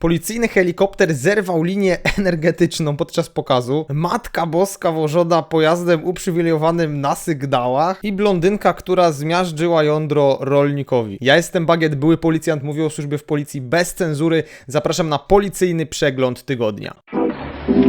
Policyjny helikopter zerwał linię energetyczną podczas pokazu. Matka Boska wożona pojazdem uprzywilejowanym na sygnałach. I blondynka, która zmiażdżyła jądro rolnikowi. Ja jestem Bagiet, były policjant, mówił o służbie w policji bez cenzury. Zapraszam na policyjny przegląd tygodnia.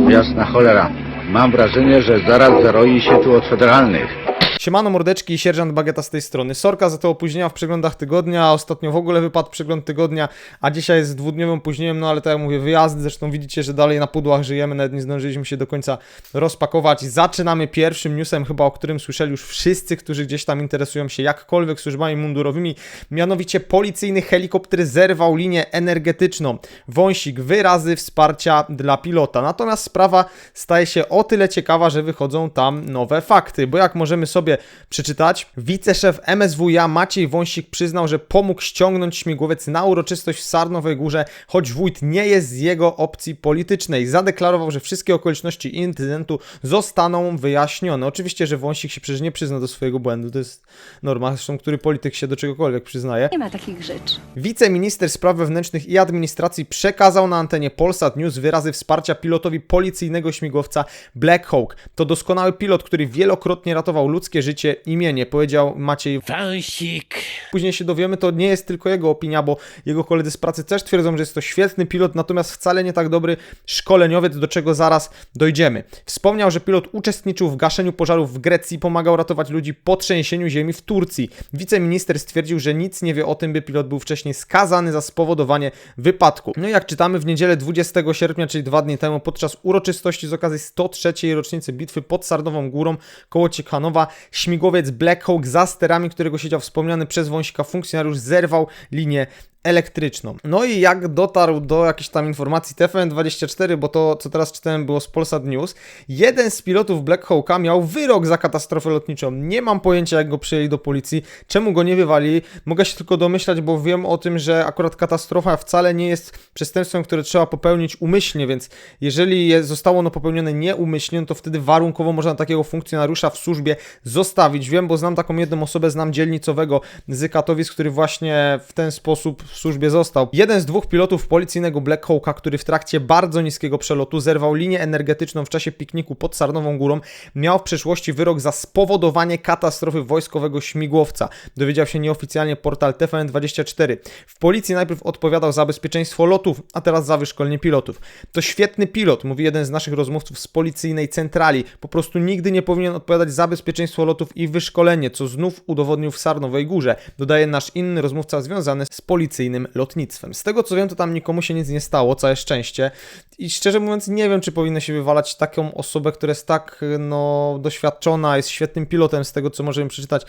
Jasna cholera. Mam wrażenie, że zaraz zaroi się tu od federalnych. Siemano mordeczki, sierżant Bageta z tej strony. Sorka za te opóźnienia w przeglądach tygodnia, ostatnio w ogóle wypadł przegląd tygodnia, a dzisiaj jest dwudniowym opóźnieniem, no ale tak jak mówię, wyjazdy, zresztą widzicie, że dalej na pudłach żyjemy, nawet nie zdążyliśmy się do końca rozpakować. Zaczynamy pierwszym newsem, chyba o którym słyszeli już wszyscy, którzy gdzieś tam interesują się jakkolwiek służbami mundurowymi, mianowicie policyjny helikopter zerwał linię energetyczną. Wąsik, wyrazy wsparcia dla pilota. Natomiast sprawa staje się o tyle ciekawa, że wychodzą tam nowe fakty, bo jak możemy sobie przeczytać, wiceszef MSWiA Maciej Wąsik przyznał, że pomógł ściągnąć śmigłowiec na uroczystość w Sarnowej Górze, choć wójt nie jest z jego opcji politycznej. Zadeklarował, że wszystkie okoliczności incydentu zostaną wyjaśnione. Oczywiście, że Wąsik się przecież nie przyzna do swojego błędu, to jest norma, zresztą który polityk się do czegokolwiek przyznaje. Nie ma takich rzeczy. Wiceminister Spraw Wewnętrznych i Administracji przekazał na antenie Polsat News wyrazy wsparcia pilotowi policyjnego śmigłowca Black Hawk. To doskonały pilot, który wielokrotnie ratował ludzkie życie i mienie, powiedział Maciej Wąsik. Później się dowiemy, to nie jest tylko jego opinia, bo jego koledzy z pracy też twierdzą, że jest to świetny pilot, natomiast wcale nie tak dobry szkoleniowiec, do czego zaraz dojdziemy. Wspomniał, że pilot uczestniczył w gaszeniu pożarów w Grecji, pomagał ratować ludzi po trzęsieniu ziemi w Turcji. Wiceminister stwierdził, że nic nie wie o tym, by pilot był wcześniej skazany za spowodowanie wypadku. No i jak czytamy w niedzielę 20 sierpnia, czyli dwa dni temu, podczas uroczystości z okazji 103. rocznicy bitwy pod Sarnową Górą koło Ciechanowa, śmigłowiec Black Hawk za sterami, którego siedział wspomniany przez Wąsika funkcjonariusz, zerwał linię elektryczną. No i jak dotarł do jakiejś tam informacji TFN24, bo to co teraz czytałem było z Polsat News, jeden z pilotów Black Hawka miał wyrok za katastrofę lotniczą. Nie mam pojęcia jak go przyjęli do policji, czemu go nie wywali. Mogę się tylko domyślać, bo wiem o tym, że akurat katastrofa wcale nie jest przestępstwem, które trzeba popełnić umyślnie, więc jeżeli je zostało ono popełnione nieumyślnie, no to wtedy warunkowo można takiego funkcjonariusza w służbie zostawić. Wiem, bo znam taką jedną osobę, znam dzielnicowego z Katowic, który właśnie w ten sposób w służbie został. Jeden z dwóch pilotów policyjnego Black Hawka, który w trakcie bardzo niskiego przelotu zerwał linię energetyczną w czasie pikniku pod Sarnową Górą, miał w przeszłości wyrok za spowodowanie katastrofy wojskowego śmigłowca. Dowiedział się nieoficjalnie portal TVN24. W policji najpierw odpowiadał za bezpieczeństwo lotów, a teraz za wyszkolenie pilotów. To świetny pilot, mówi jeden z naszych rozmówców z policyjnej centrali. Po prostu nigdy nie powinien odpowiadać za bezpieczeństwo lotów i wyszkolenie, co znów udowodnił w Sarnowej Górze. Dodaje nasz inny rozmówca związany z policyjnym lotnictwem. Z tego co wiem, to tam nikomu się nic nie stało, całe szczęście. I szczerze mówiąc, nie wiem, czy powinno się wywalać taką osobę, która jest tak no, doświadczona, jest świetnym pilotem, z tego co możemy przeczytać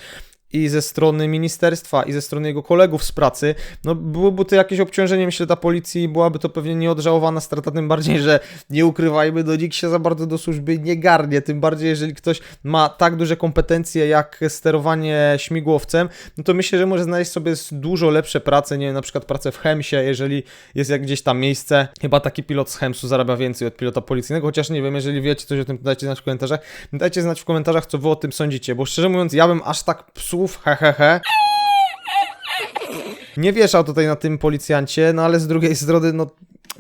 i ze strony ministerstwa, i ze strony jego kolegów z pracy, no byłoby to jakieś obciążenie, myślę, dla policji, byłaby to pewnie nieodżałowana strata, tym bardziej, że nie ukrywajmy, no nikt się za bardzo do służby nie garnie, tym bardziej, jeżeli ktoś ma tak duże kompetencje jak sterowanie śmigłowcem, no to myślę, że może znaleźć sobie dużo lepsze prace, nie wiem, na przykład pracę w Chemsie, jeżeli jest jak gdzieś tam miejsce, chyba taki pilot z Chemsu zarabia więcej od pilota policyjnego, chociaż nie wiem, jeżeli wiecie coś o tym, dajcie znać w komentarzach, dajcie znać w komentarzach, co wy o tym sądzicie, bo szczerze mówiąc, ja bym aż tak psuł słów, he, he, he. Nie wieszał tutaj na tym policjancie, no ale z drugiej strony, no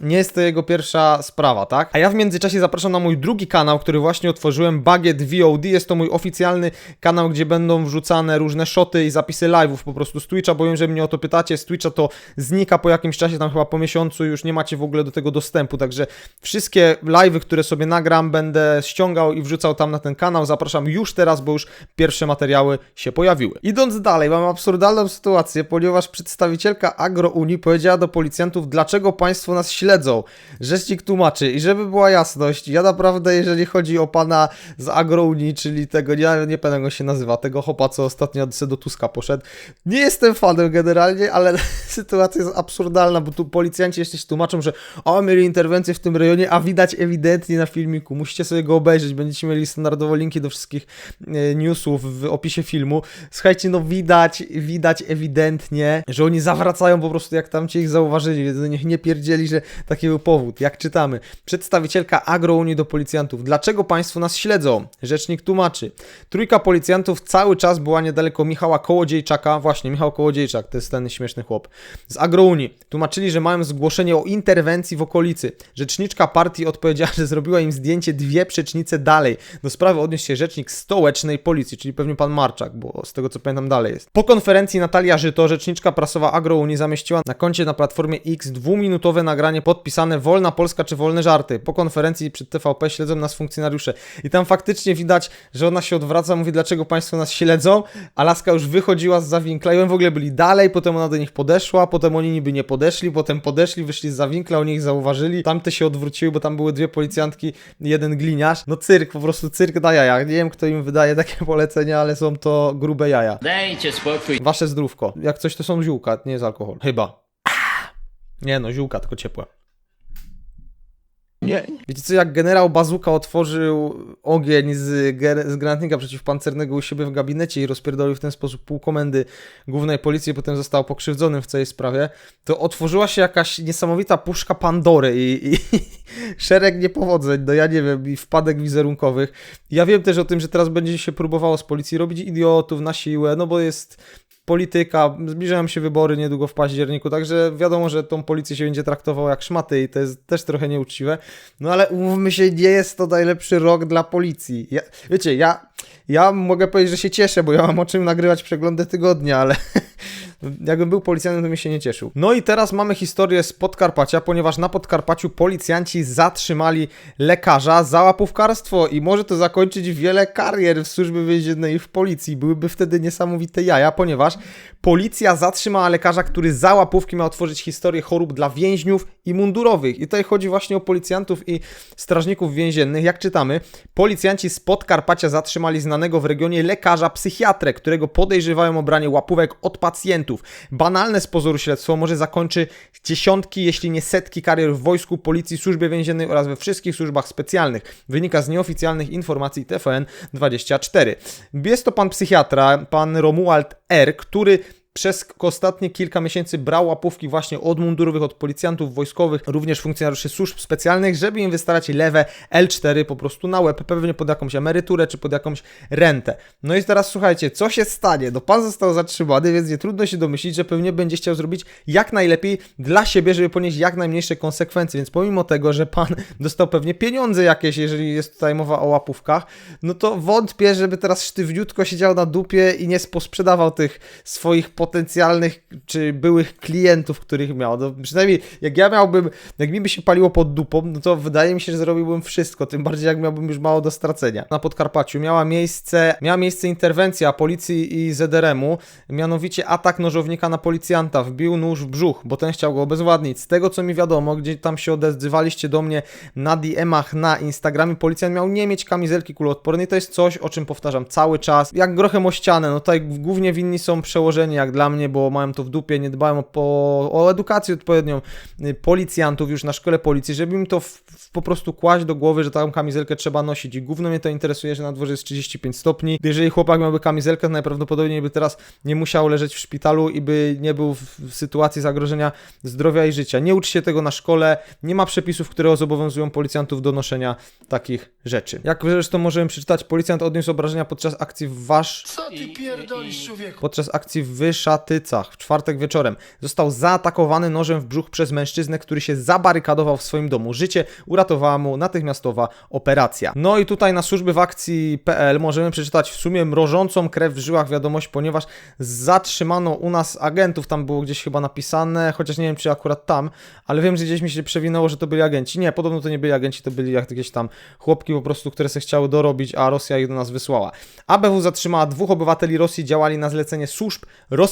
nie jest to jego pierwsza sprawa, tak? A ja w międzyczasie zapraszam na mój drugi kanał, który właśnie otworzyłem, Bagiet VOD. Jest to mój oficjalny kanał, gdzie będą wrzucane różne shoty i zapisy live'ów po prostu z Twitcha, bo wiem, że mnie o to pytacie. Z Twitcha to znika po jakimś czasie, tam chyba po miesiącu już nie macie w ogóle do tego dostępu, także wszystkie live'y, które sobie nagram, będę ściągał i wrzucał tam na ten kanał. Zapraszam już teraz, bo już pierwsze materiały się pojawiły. Idąc dalej, mam absurdalną sytuację, ponieważ przedstawicielka AgroUni powiedziała do policjantów, dlaczego państwo nas śledzą. Rzecznik tłumaczy i żeby była jasność, ja naprawdę, jeżeli chodzi o pana z AgroUni, czyli tego, nie, nie pamiętam jak się nazywa, tego hopa, co ostatnio do Tuska poszedł, nie jestem fanem generalnie, ale sytuacja jest absurdalna, bo tu policjanci jeszcze się tłumaczą, że o, mieli interwencję w tym rejonie, a widać ewidentnie na filmiku, musicie sobie go obejrzeć, będziecie mieli standardowo linki do wszystkich e, newsów w opisie filmu. Słuchajcie, no widać, widać ewidentnie, że oni zawracają po prostu, jak tam cię ich zauważyli, niech nie pierdzieli, że taki był powód. Jak czytamy, przedstawicielka Agrounii do policjantów. Dlaczego państwo nas śledzą? Rzecznik tłumaczy. Trójka policjantów cały czas była niedaleko Michała Kołodziejczaka. Właśnie, Michał Kołodziejczak, to jest ten śmieszny chłop. Z Agrounii. Tłumaczyli, że mają zgłoszenie o interwencji w okolicy. Rzeczniczka partii odpowiedziała, że zrobiła im zdjęcie dwie przecznice dalej. Do sprawy odniósł się rzecznik stołecznej policji, czyli pewnie pan Marczak, bo z tego co pamiętam dalej jest. Po konferencji Natalia Żyto, rzeczniczka prasowa Agrounii, zamieściła na koncie na platformie X dwuminutowe nagranie podpisane Wolna Polska czy Wolne Żarty. Po konferencji przed TVP śledzą nas funkcjonariusze. I tam faktycznie widać, że ona się odwraca, mówi dlaczego państwo nas śledzą, a laska już wychodziła z zawinkla i oni w ogóle byli dalej, potem ona do nich podeszła, potem oni niby nie podeszli, potem podeszli, wyszli z zawinkla, oni ich zauważyli, tamte się odwróciły, bo tam były dwie policjantki jeden gliniarz. No cyrk, po prostu cyrk da jaja. Nie wiem kto im wydaje takie polecenia, ale są to grube jaja. Dajcie spokój. Wasze zdrówko. Jak coś to są ziółka, nie jest alkohol. Chyba. Nie no, ziółka, tylko ciepłe. Nie. Wiecie co, jak generał Bazuka otworzył ogień z, z granatnika przeciwpancernego u siebie w gabinecie i rozpierdolił w ten sposób pół komendy głównej policji, potem został pokrzywdzonym w całej sprawie, to otworzyła się jakaś niesamowita puszka Pandory i, i szereg niepowodzeń, no ja nie wiem, i wpadek wizerunkowych. Ja wiem też o tym, że teraz będzie się próbowało z policji robić idiotów na siłę, no bo jest polityka, zbliżają się wybory niedługo w październiku, także wiadomo, że tą policję się będzie traktowało jak szmaty i to jest też trochę nieuczciwe. No ale umówmy się, nie jest to najlepszy rok dla policji. Ja, wiecie, ja, ja mogę powiedzieć, że się cieszę, bo ja mam o czym nagrywać przeglądy tygodnia, ale jakbym był policjantem, to mi się nie cieszył. No i teraz mamy historię z Podkarpacia, ponieważ na Podkarpaciu policjanci zatrzymali lekarza za łapówkarstwo i może to zakończyć wiele karier w służbie więziennej i w policji. Byłyby wtedy niesamowite jaja, ponieważ policja zatrzymała lekarza, który za łapówki miał tworzyć historię chorób dla więźniów i mundurowych. I tutaj chodzi właśnie o policjantów i strażników więziennych. Jak czytamy, policjanci z Podkarpacia zatrzymali znanego w regionie lekarza psychiatrę, którego podejrzewają o branie łapówek od pacjentów. Banalne z pozoru śledztwo może zakończy dziesiątki, jeśli nie setki karier w wojsku, policji, służbie więziennej oraz we wszystkich służbach specjalnych. Wynika z nieoficjalnych informacji TVN24. Jest to pan psychiatra, pan Romuald R., który przez ostatnie kilka miesięcy brał łapówki właśnie od mundurowych, od policjantów wojskowych, również funkcjonariuszy służb specjalnych, żeby im wystarać lewe L4 po prostu na łeb, pewnie pod jakąś emeryturę czy pod jakąś rentę. No i teraz słuchajcie, co się stanie? No pan został zatrzymany, więc nie trudno się domyślić, że pewnie będzie chciał zrobić jak najlepiej dla siebie, żeby ponieść jak najmniejsze konsekwencje, więc pomimo tego, że pan dostał pewnie pieniądze jakieś, jeżeli jest tutaj mowa o łapówkach, no to wątpię, żeby teraz sztywniutko siedział na dupie i nie posprzedawał tych swoich potencjalnych czy byłych klientów, których miał. No, przynajmniej jak ja miałbym, jak mi by się paliło pod dupą, no to wydaje mi się, że zrobiłbym wszystko, tym bardziej jak miałbym już mało do stracenia. Na Podkarpaciu miała miejsce, miała miejsce interwencja policji i ZRM-u, mianowicie atak nożownika na policjanta, wbił nóż w brzuch, bo ten chciał go obezwładnić. Z tego co mi wiadomo, gdzie tam się odezwywaliście do mnie na DM-ach na Instagramie, policjant miał nie mieć kamizelki kuloodpornej, to jest coś, o czym powtarzam cały czas, jak grochem o ścianę, no tutaj głównie winni są przełożeni, jak dla mnie, bo mają to w dupie, nie dbają o, o edukację odpowiednią y, policjantów już na szkole policji, żeby im to w, w, po prostu kłaść do głowy, że taką kamizelkę trzeba nosić i gówno mnie to interesuje, że na dworze jest 35 stopni. Jeżeli chłopak miałby kamizelkę, to najprawdopodobniej by teraz nie musiał leżeć w szpitalu i by nie był w, w sytuacji zagrożenia zdrowia i życia. Nie ucz się tego na szkole, nie ma przepisów, które zobowiązują policjantów do noszenia takich rzeczy. Jak zresztą możemy przeczytać, policjant odniósł obrażenia podczas akcji w Wasz Co ty pierdolisz, człowieku? podczas akcji w Wyszatycach w czwartek wieczorem. Został zaatakowany nożem w brzuch przez mężczyznę, który się zabarykadował w swoim domu. Życie uratowała mu natychmiastowa operacja. No i tutaj na służby w akcji.pl możemy przeczytać w sumie mrożącą krew w żyłach wiadomość, ponieważ zatrzymano u nas agentów, tam było gdzieś chyba napisane, chociaż nie wiem czy akurat tam, ale wiem, że gdzieś mi się przewinęło, że to byli agenci. Nie, podobno to nie byli agenci, to byli jak jakieś tam chłopki po prostu, które se chciały dorobić, a Rosja ich do nas wysłała. ABW zatrzymała dwóch obywateli Rosji, działali na zlecenie służb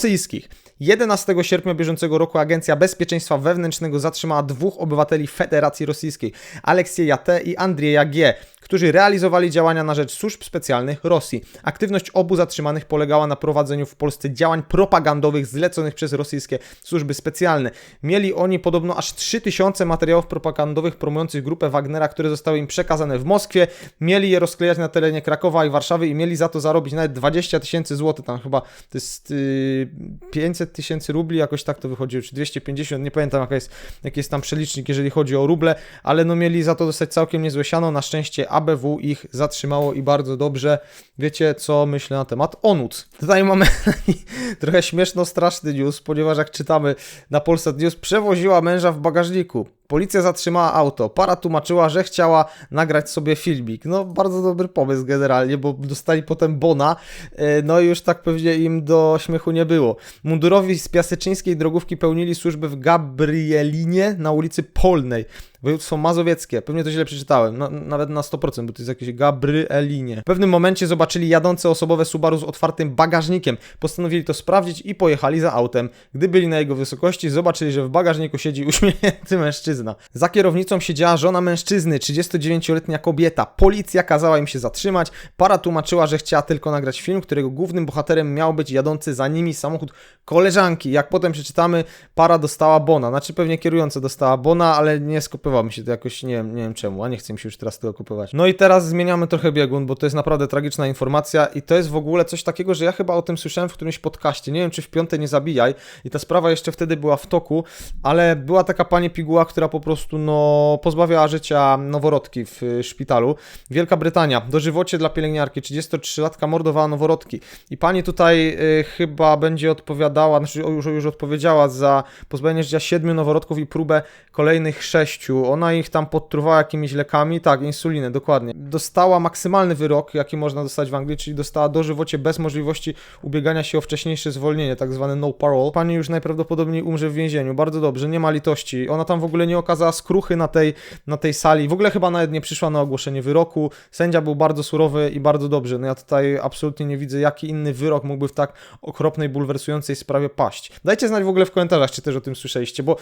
rosyjskich. 11 sierpnia bieżącego roku Agencja Bezpieczeństwa Wewnętrznego zatrzymała dwóch obywateli Federacji Rosyjskiej, Aleksieja T. i Andrieja G., którzy realizowali działania na rzecz służb specjalnych Rosji. Aktywność obu zatrzymanych polegała na prowadzeniu w Polsce działań propagandowych zleconych przez rosyjskie służby specjalne. Mieli oni podobno aż 3000 materiałów propagandowych promujących grupę Wagnera, które zostały im przekazane w Moskwie. Mieli je rozklejać na terenie Krakowa i Warszawy i mieli za to zarobić nawet 20 tysięcy złotych. Tam chyba to jest yy, 500 tysięcy rubli, jakoś tak to wychodziło, czy 250, nie pamiętam jaka jest, jaki jest tam przelicznik, jeżeli chodzi o ruble, ale no mieli za to dostać całkiem niezłe siano, na szczęście ABW ich zatrzymało i bardzo dobrze. Wiecie co myślę na temat ONUC. Tutaj mamy trochę śmieszno-straszny news, ponieważ jak czytamy na Polsat News, przewoziła męża w bagażniku. Policja zatrzymała auto. Para tłumaczyła, że chciała nagrać sobie filmik. No, bardzo dobry pomysł generalnie, bo dostali potem bona. e, No i już tak pewnie im do śmiechu nie było. Mundurowi z piaseczyńskiej drogówki pełnili służbę w Gabrielinie na ulicy Polnej. Województwo mazowieckie. Pewnie to źle przeczytałem. Na, nawet na 100%, bo to jest jakieś Gabrielinie. W pewnym momencie zobaczyli jadące osobowe Subaru z otwartym bagażnikiem. Postanowili to sprawdzić i pojechali za autem. Gdy byli na jego wysokości, zobaczyli, że w bagażniku siedzi uśmiechnięty mężczyzna. Za kierownicą siedziała żona mężczyzny, 39-letnia kobieta. Policja kazała im się zatrzymać. Para tłumaczyła, że chciała tylko nagrać film, którego głównym bohaterem miał być jadący za nimi samochód koleżanki. Jak potem przeczytamy, para dostała bona. Znaczy pewnie kierująca dostała bona, ale nie skopiowało mi się to jakoś, nie wiem, nie wiem czemu, a nie chcę mi się już teraz tego kupować. No i teraz zmieniamy trochę biegun, bo to jest naprawdę tragiczna informacja i to jest w ogóle coś takiego, że ja chyba o tym słyszałem w którymś podcaście. Nie wiem, czy w piąte nie zabijaj i ta sprawa jeszcze wtedy była w toku, ale była taka pani piguła, która po prostu no pozbawiała życia noworodki w y, szpitalu. Wielka Brytania, dożywocie dla pielęgniarki, 33-latka mordowała noworodki i pani tutaj y, chyba będzie odpowiadała, znaczy już, już odpowiedziała za pozbawienie życia siedmiu noworodków i próbę kolejnych sześciu. Ona ich tam podtruwała jakimiś lekami, tak, insulinę, dokładnie. Dostała maksymalny wyrok, jaki można dostać w Anglii, czyli dostała dożywocie bez możliwości ubiegania się o wcześniejsze zwolnienie, tak zwane no parole. Pani już najprawdopodobniej umrze w więzieniu, bardzo dobrze, nie ma litości. Ona tam w ogóle nie okazała skruchy na tej, na tej sali, w ogóle chyba nawet nie przyszła na ogłoszenie wyroku. Sędzia był bardzo surowy i bardzo dobrze. No ja tutaj absolutnie nie widzę, jaki inny wyrok mógłby w tak okropnej, bulwersującej sprawie paść. Dajcie znać w ogóle w komentarzach, czy też o tym słyszeliście, bo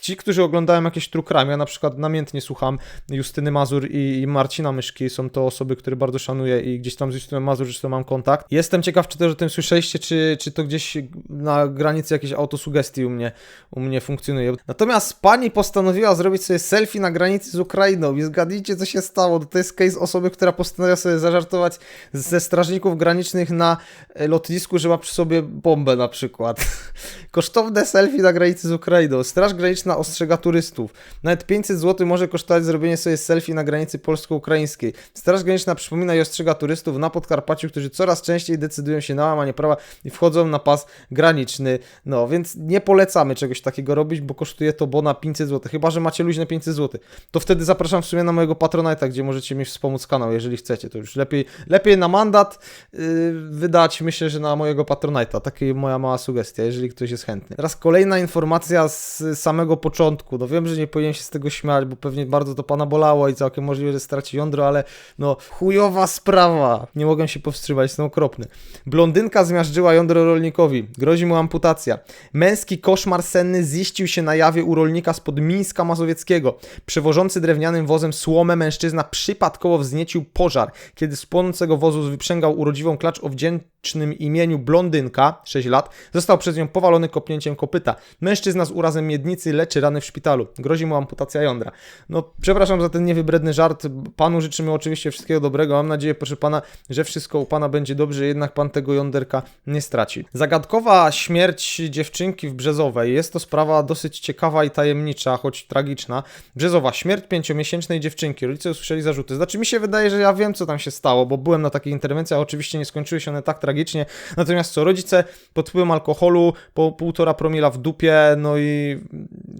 ci, którzy oglądają jakieś true crime, ja na przykład namiętnie słucham Justyny Mazur i, i Marcina Myszki, są to osoby, które bardzo szanuję i gdzieś tam z Justyną Mazur zresztą mam kontakt. Jestem ciekaw, czy też o tym słyszeliście, czy, czy to gdzieś na granicy jakiejś autosugestii u mnie, u mnie funkcjonuje. Natomiast pani postanowiła zrobić sobie selfie na granicy z Ukrainą i zgadnijcie, co się stało. To jest case osoby, która postanowiła sobie zażartować ze strażników granicznych na e, lotnisku, że ma przy sobie bombę na przykład. Kosztowne selfie na granicy z Ukrainą. Straż Graniczna ostrzega turystów. Nawet 500 zł może kosztować zrobienie sobie selfie na granicy polsko-ukraińskiej. Straż Graniczna przypomina i ostrzega turystów na Podkarpaciu, którzy coraz częściej decydują się na łamanie prawa i wchodzą na pas graniczny. No, więc nie polecamy czegoś takiego robić, bo kosztuje to bona 500 zł. Chyba, że macie luźne 500 zł. To wtedy zapraszam w sumie na mojego Patronite'a, gdzie możecie mi wspomóc kanał, jeżeli chcecie. To już lepiej, lepiej na mandat yy, wydać, myślę, że na mojego Patronite'a. Taka moja mała sugestia, jeżeli ktoś jest chętny. Teraz kolejna informacja z samego początku. No wiem, że nie powinien się z tego śmiać, bo pewnie bardzo to pana bolało i całkiem możliwe, że straci jądro, ale no chujowa sprawa. Nie mogę się powstrzymać, są okropny. Blondynka zmiażdżyła jądro rolnikowi. Grozi mu amputacja. Męski koszmar senny ziścił się na jawie u rolnika spod Mińska Mazowieckiego. Przewożący drewnianym wozem słomę mężczyzna przypadkowo wzniecił pożar. Kiedy z płonącego wozu wyprzęgał urodziwą klacz o wdzięcznym imieniu Blondynka, 6 lat, został przez nią powalony kopnięciem kopyta. Mężczyzna z urazem miednicy leczy rany w szpitalu. Grozi mu amputacja jądra. No, przepraszam za ten niewybredny żart. Panu życzymy oczywiście wszystkiego dobrego. Mam nadzieję, proszę pana, że wszystko u pana będzie dobrze, jednak pan tego jąderka nie straci. Zagadkowa śmierć dziewczynki w Brzezowej. Jest to sprawa dosyć ciekawa i tajemnicza, choć tragiczna. Brzezowa, śmierć pięciomiesięcznej dziewczynki. Rodzice usłyszeli zarzuty. Znaczy, mi się wydaje, że ja wiem, co tam się stało, bo byłem na takich interwencjach. Oczywiście nie skończyły się one tak tragicznie. Natomiast co, rodzice pod wpływem alkoholu, po półtora promila w dupie, no i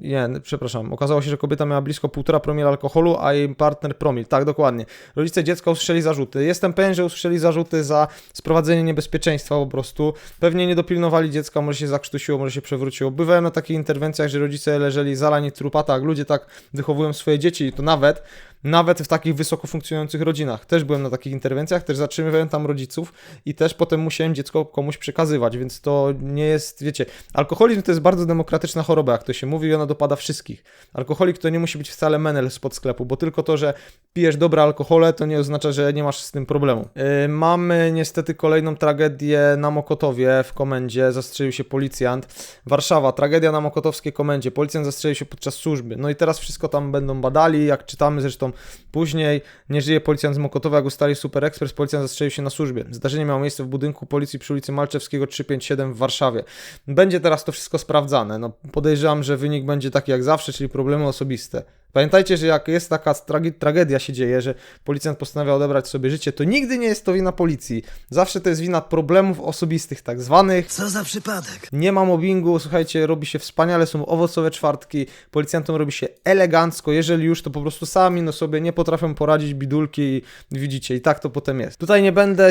nie, przepraszam, okazało się, że kobieta miała blisko półtora promila alkoholu, a jej partner promil. Tak, dokładnie. Rodzice dziecka usłyszeli zarzuty. Jestem pewien, że usłyszeli zarzuty za sprowadzenie niebezpieczeństwa po prostu. Pewnie nie dopilnowali dziecka, może się zakrztusiło, może się przewróciło. Bywałem na takich interwencjach, że rodzice leżeli zalani w trupatach. Ludzie tak wychowują swoje dzieci i to nawet nawet w takich wysoko funkcjonujących rodzinach. Też byłem na takich interwencjach, też zatrzymywałem tam rodziców i też potem musiałem dziecko komuś przekazywać, więc to nie jest, wiecie, alkoholizm to jest bardzo demokratyczna choroba, jak to się mówi, i ona dopada wszystkich. Alkoholik to nie musi być wcale menel spod sklepu, bo tylko to, że pijesz dobre alkohole, to nie oznacza, że nie masz z tym problemu. Yy, mamy niestety kolejną tragedię na Mokotowie w komendzie, zastrzelił się policjant. Warszawa, tragedia na Mokotowskiej komendzie, policjant zastrzelił się podczas służby. No i teraz wszystko tam będą badali, jak czytamy zresztą Później nie żyje policjant z Mokotowa, jak ustalił Super Express, policjant zastrzelił się na służbie. Zdarzenie miało miejsce w budynku policji przy ulicy Malczewskiego 357 w Warszawie. Będzie teraz to wszystko sprawdzane. No, podejrzewam, że wynik będzie taki jak zawsze, czyli problemy osobiste. Pamiętajcie, że jak jest taka trage- tragedia się dzieje, że policjant postanawia odebrać sobie życie, to nigdy nie jest to wina policji. Zawsze to jest wina problemów osobistych, tak zwanych. Co za przypadek? Nie ma mobbingu, słuchajcie, robi się wspaniale, są owocowe czwartki, policjantom robi się elegancko, jeżeli już, to po prostu sami no sobie nie potrafią poradzić bidulki i widzicie, i tak to potem jest. Tutaj nie będę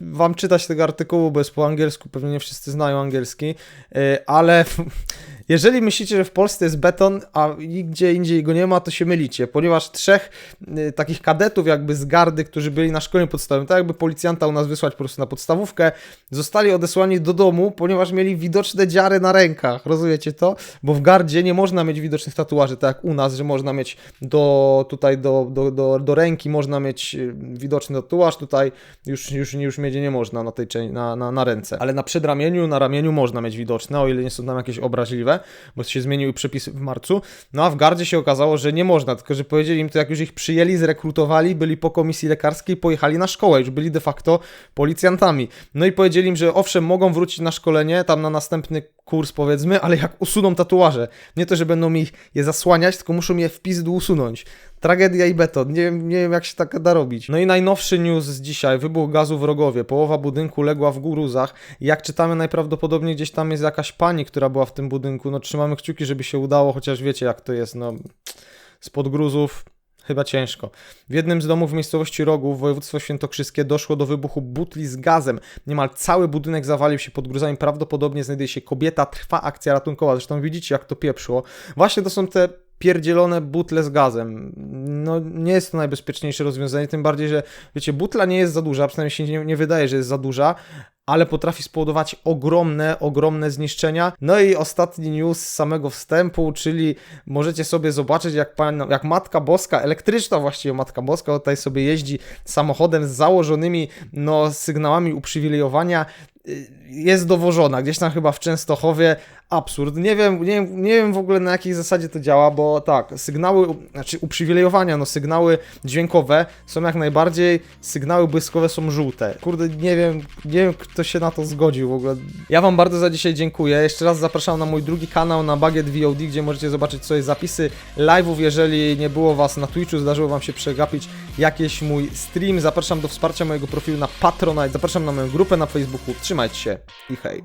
wam czytać tego artykułu, bo jest po angielsku, pewnie nie wszyscy znają angielski, yy, ale jeżeli myślicie, że w Polsce jest beton, a nigdzie indziej go nie ma, to się mylicie, ponieważ trzech y, takich kadetów jakby z gardy, którzy byli na szkoleniu podstawowym, tak jakby policjanta u nas wysłać po prostu na podstawówkę, zostali odesłani do domu, ponieważ mieli widoczne dziary na rękach, rozumiecie to? Bo w gardzie nie można mieć widocznych tatuaży, tak jak u nas, że można mieć do tutaj do, do, do, do ręki można mieć y, widoczny tatuaż, tutaj już, już, już mieć nie można na tej na, na, na ręce, ale na przedramieniu, na ramieniu można mieć widoczne, o ile nie są tam jakieś obraźliwe, bo się zmieniły przepisy w marcu, no a w gardzie się okazało, że nie można, tylko że powiedzieli im to, jak już ich przyjęli, zrekrutowali, byli po komisji lekarskiej, pojechali na szkołę, już byli de facto policjantami. No i powiedzieli im, że owszem, mogą wrócić na szkolenie, tam na następny kurs powiedzmy, ale jak usuną tatuaże, nie to, że będą mi je zasłaniać, tylko muszą je w pizdu usunąć. Tragedia i beton. Nie, wiem- nie wiem, jak się tak da robić. No i najnowszy news z dzisiaj. Wybuch gazu w Rogowie. Połowa budynku legła w gruzach. Jak czytamy, najprawdopodobniej gdzieś tam jest jakaś pani, która była w tym budynku. No trzymamy kciuki, żeby się udało, chociaż wiecie, jak to jest. No, spod gruzów chyba ciężko. W jednym z domów w miejscowości Rogów, województwo świętokrzyskie, doszło do wybuchu butli z gazem. Niemal cały budynek zawalił się pod gruzami. Prawdopodobnie znajduje się kobieta. Trwa akcja ratunkowa. Zresztą widzicie, jak to pieprzło. Właśnie to są te pierdzielone butle z gazem. No nie jest to najbezpieczniejsze rozwiązanie, tym bardziej, że wiecie, butla nie jest za duża, przynajmniej się nie, nie wydaje, że jest za duża, ale potrafi spowodować ogromne, ogromne zniszczenia. No i ostatni news z samego wstępu, czyli możecie sobie zobaczyć, jak, pan, jak Matka Boska, elektryczna właściwie Matka Boska, tutaj sobie jeździ samochodem z założonymi no, sygnałami uprzywilejowania, jest dowożona, gdzieś tam chyba w Częstochowie, absurd, nie wiem, nie wiem, nie wiem w ogóle na jakiej zasadzie to działa, bo tak, sygnały, znaczy uprzywilejowania, no sygnały dźwiękowe są jak najbardziej, sygnały błyskowe są żółte. Kurde, nie wiem, nie wiem kto się na to zgodził w ogóle. Ja wam bardzo za dzisiaj dziękuję, jeszcze raz zapraszam na mój drugi kanał, na Bagiet VOD, gdzie możecie zobaczyć sobie zapisy live'ów, jeżeli nie było was na Twitchu, zdarzyło wam się przegapić jakiś mój stream, zapraszam do wsparcia mojego profilu na Patronite, zapraszam na moją grupę na Facebooku, trzymać się i hej.